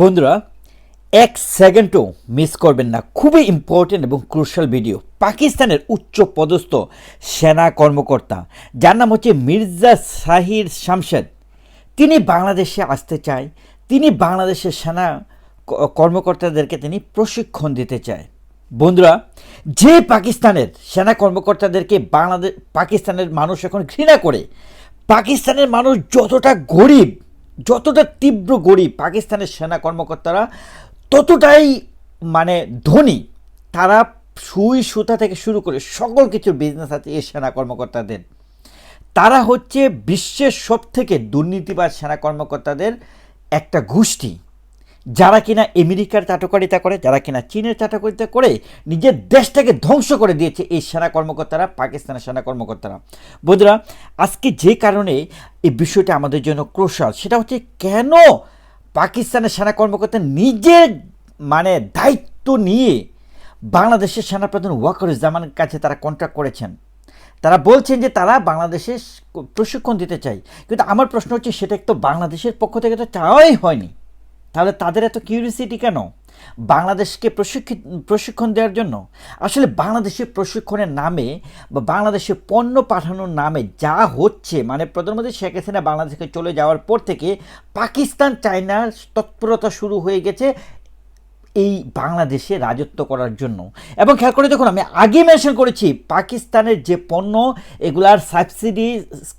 বন্ধুরা, এক সেকেন্ডও মিস করবেন না। খুবই ইম্পর্টেন্ট এবং ক্রুশাল ভিডিও পাকিস্তানের উচ্চ পদস্থ সেনা কর্মকর্তা, যার নাম হচ্ছে মির্জা সাহির শামশেদ। তিনি বাংলাদেশে আসতে চায়। তিনি বাংলাদেশের সেনা কর্মকর্তাদেরকে তিনি প্রশিক্ষণ দিতে চায়। বন্ধুরা, যে পাকিস্তানের সেনা কর্মকর্তাদেরকে বাংলাদেশ পাকিস্তানের মানুষ এখন ঘৃণা করে, পাকিস্তানের মানুষ যতটা গরিব যতটা তীব্র গরিব পাকিস্তানের সেনা কর্মকর্তারা, ততটাই মানে ধনী। তারা সুই সুতা থেকে শুরু করে সকল কিছু বিজনেস আছে এই সেনা কর্মকর্তাদের। তারা হচ্ছে বিশ্বের সব থেকে দুর্নীতিবাজ সেনা কর্মকর্তাদের একটা গোষ্ঠী। যারা কিনা আমেরিকার চাটকারিতা করে, যারা কিনা চীনের চাটকারিতা করে, নিজের দেশটাকে ধ্বংস করে দিয়েছে এই সেনা কর্মকর্তারা, পাকিস্তানের সেনা কর্মকর্তারা। বন্ধুরা, আজকে যে কারণে এই বিষয়টা আমাদের জন্য ক্রোশাল সেটা হচ্ছে কেন পাকিস্তানের সেনা কর্মকর্তা নিজের মানে দায়িত্ব নিয়ে বাংলাদেশের সেনাপ্রধান ওয়াকরুজ্জামানের কাছে তারা কন্ট্রাক্ট করেছেন। তারা বলছেন যে তারা বাংলাদেশে প্রশিক্ষণ দিতে চাই কিন্তু আমার প্রশ্ন হচ্ছে, সেটা তো বাংলাদেশের পক্ষ থেকে তো চাওয়াই হয়নি। তাহলে তাদের এত কিউরিয়াসিটি কেন? বাংলাদেশকে প্রশিক্ষিত প্রশিক্ষণ দেওয়ার জন্য? আসলে বাংলাদেশের প্রশিক্ষণের নামে বা বাংলাদেশে পণ্য পাঠানোর নামে যা হচ্ছে মানে প্রধানমন্ত্রী শেখ হাসিনা বাংলাদেশ থেকে চলে যাওয়ার পর থেকে পাকিস্তান, চায়নার তৎপরতা শুরু হয়ে গেছে এই বাংলাদেশে রাজত্ব করার জন্য। এবং খেয়াল করে দেখুন, আমি আগে মেনশন করেছি, পাকিস্তানের যে পণ্য, এগুলার সাবসিডি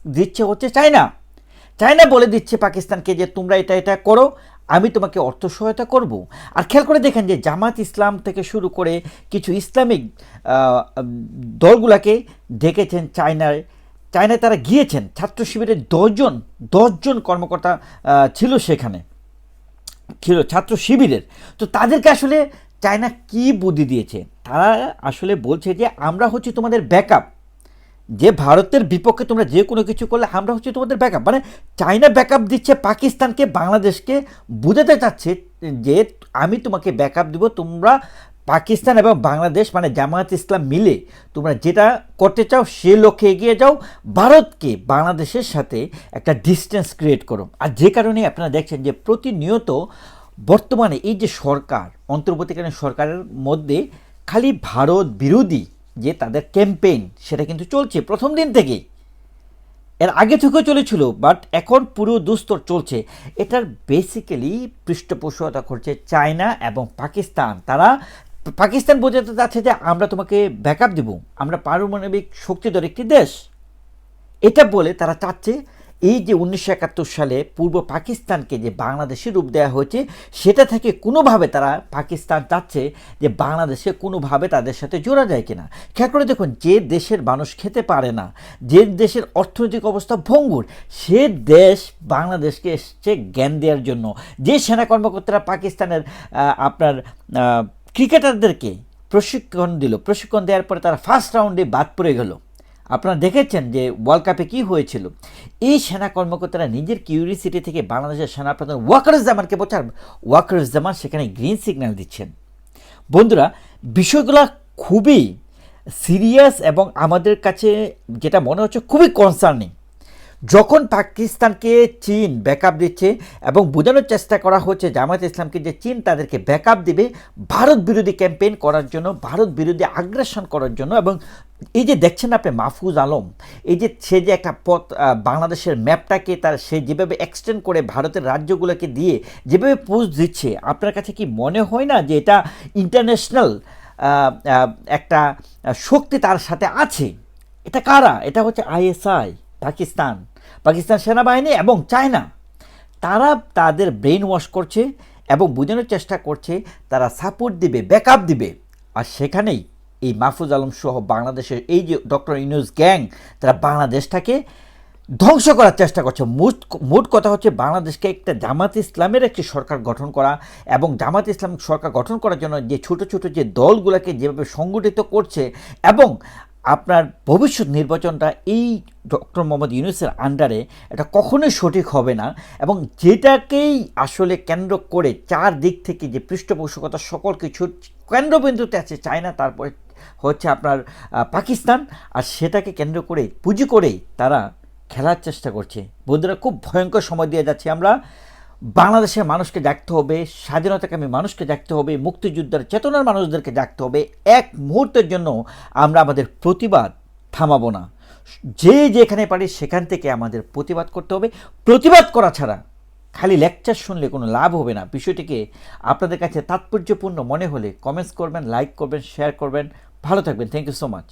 দিচ্ছে হচ্ছে চায়না। চায়না বলে দিচ্ছে পাকিস্তানকে যে তোমরা এটা এটা করো আমি তোমাকে অর্থ সহায়তা করব। আর খেয়াল করে দেখেন যে জামাত ইসলাম থেকে শুরু করে কিছু ইসলামিক দলগুলাকে ডেকেছেন চায়নায়। চায়নায় তারা গিয়েছেন। ছাত্র শিবিরের দশজন দশজন কর্মকর্তা ছিল সেখানে। ছিল ছাত্র শিবিরের। তো তাদেরকে আসলে চায়না কি বুদ্ধি দিয়েছে? তারা আসলে বলছে যে আমরা হচ্ছে তোমাদের ব্যাকআপ যে ভারতের বিপক্ষে তোমরা যে কোনো কিছু করলে, আমরা হচ্ছে তোমাদের ব্যাকআপ মানে চায়না ব্যাকআপ দিচ্ছে, পাকিস্তানকে, বাংলাদেশকে বোঝাতে চাচ্ছে যে আমি তোমাকে ব্যাকআপ দিব, তোমরা পাকিস্তান এবং বাংলাদেশ মানে জামায়াত ইসলাম মিলে তোমরা যেটা করতে চাও, সে লক্ষ্যে এগিয়ে যাও, ভারতকে বাংলাদেশের সাথে একটা ডিস্টেন্স ক্রিয়েট করো। আর যে কারণে আপনারা দেখছেন যে প্রতিনিয়ত বর্তমানে এই যে সরকার, অন্তর্বর্তীকালীন সরকারের মধ্যে খালি ভারত বিরোধী যে তাদের ক্যাম্পেইন, সেটা কিন্তু চলছে প্রথম দিন থেকেই। এর আগে থেকেও চলেছিল, বাট এখন পুরো দুস্তর চলছে। এটার বেসিক্যালি পৃষ্ঠপোষকতা করছে চায়না এবং পাকিস্তান। তারা পাকিস্তান বোঝাতে চাচ্ছে যে আমরা তোমাকে ব্যাকআপ দেব, আমরা পারমাণবিক শক্তিধর একটি দেশ। এটা বলে তারা চাচ্ছে এই যে উনিশশো একাত্তর সালে পূর্ব পাকিস্তানকে যে বাংলাদেশে রূপ দেওয়া হয়েছে, সেটা থেকে কোনোভাবে তারা পাকিস্তান চাচ্ছে যে বাংলাদেশে কোনোভাবে তাদের সাথে জোড়া যায় কিনা। খেয়াল করে দেখুন, যে দেশের মানুষ খেতে পারে না, যে দেশের অর্থনৈতিক অবস্থা ভঙ্গুর, সে দেশ বাংলাদেশকে এসছে জ্ঞান দেওয়ার জন্য। যে সেনা কর্মকর্তারা পাকিস্তানের আপনার ক্রিকেটারদেরকে প্রশিক্ষণ দিল, প্রশিক্ষণ দেওয়ার পরে তারা ফার্স্ট রাউন্ডে বাদ পড়ে গেল। আপনারা দেখেছেন যে ওয়ার্ল্ড কাপে কী হয়েছিল? এই সেনা কর্মকর্তারা নিজের কিউরিসিটি থেকে বাংলাদেশের সেনাপ্রধান ওয়াকারুজ্জামানকে বোঝার ওয়াকারুজ্জামান সেখানে গ্রিন সিগন্যাল দিচ্ছেন। বন্ধুরা, বিষয়গুলো খুবই সিরিয়াস এবং আমাদের কাছে যেটা মনে হচ্ছে খুবই কনসার্নিং যখন পাকিস্তানকে চীন ব্যাকআপ দিচ্ছে এবং বোঝানোর চেষ্টা করা হচ্ছে জামায়াত ইসলামকে যে চীন তাদেরকে ব্যাকআপ দিবে ভারত বিরোধী ক্যাম্পেইন করার জন্য, ভারত বিরোধী আগ্রাসন করার জন্য এবং এই যে দেখছেন আপনি মাহফুজ আলম, এই যে সে যে একটা পথ বাংলাদেশের ম্যাপটাকে তার সে যেভাবে এক্সটেন্ড করে ভারতের রাজ্যগুলোকে দিয়ে যেভাবে পোজ দিচ্ছে, আপনার কাছে কি মনে হয় না যে এটা ইন্টারন্যাশনাল একটা শক্তি তার সাথে আছে? এটা কারা? এটা হচ্ছে আইএসআই, পাকিস্তান। পাকিস্তান সেনাবাহিনী এবং চায়না, তারা তাদের ব্রেন ওয়াশ করছে এবং বোঝানোর চেষ্টা করছে, তারা সাপোর্ট দিবে ব্যাকআপ দিবে। আর সেখানেই এই মাহফুজ আলম সহ বাংলাদেশের এই যে ডক্টর ইউনুস গ্যাং, তারা বাংলাদেশটাকে ধ্বংস করার চেষ্টা করছে। মোট মোট কথা হচ্ছে বাংলাদেশকে একটা জামাত ইসলামের একটি সরকার গঠন করা এবং জামাত ইসলাম সরকার গঠন করার জন্য যে ছোট ছোট যে দলগুলোকে যেভাবে সংগঠিত করছে এবং আপনার ভবিষ্যৎ নির্বাচনটা এই ডক্টর মোহাম্মদ ইউনুসের আন্ডারে এটা কখনোই সঠিক হবে না এবং যেটাকেই আসলে কেন্দ্র করে চার দিক থেকে যে পৃষ্ঠপোষকতা সকল কিছু কেন্দ্রবিন্দুতে আছে চায়না, তারপরে হচ্ছে আপনার পাকিস্তান আর সেটাকে কেন্দ্র করে পুঁজি করেই তারা খেলার চেষ্টা করছে। বন্ধুরা, খুব ভয়ঙ্কর সময় দিয়ে যাচ্ছি আমরা। বাংলাদেশের মানুষকে জাগতে হবে স্বাধীনতাকামী মানুষকে জাগতে হবে, মুক্তিযোদ্ধার চেতনার মানুষদেরকে জাগতে হবে, এক মুহূর্তের জন্য আমরা আমাদের প্রতিবাদ থামাবো না। যে যেখানে পারি সেখান থেকে আমাদের প্রতিবাদ করতে হবে। প্রতিবাদ করা ছাড়া খালি লেকচার শুনলে কোনো লাভ হবে না। বিষয়টিকে আপনাদের কাছে তাৎপর্যপূর্ণ মনে হলে কমেন্টস করবেন লাইক করবেন শেয়ার করবেন। ভালো থাকবেন। Thank you so much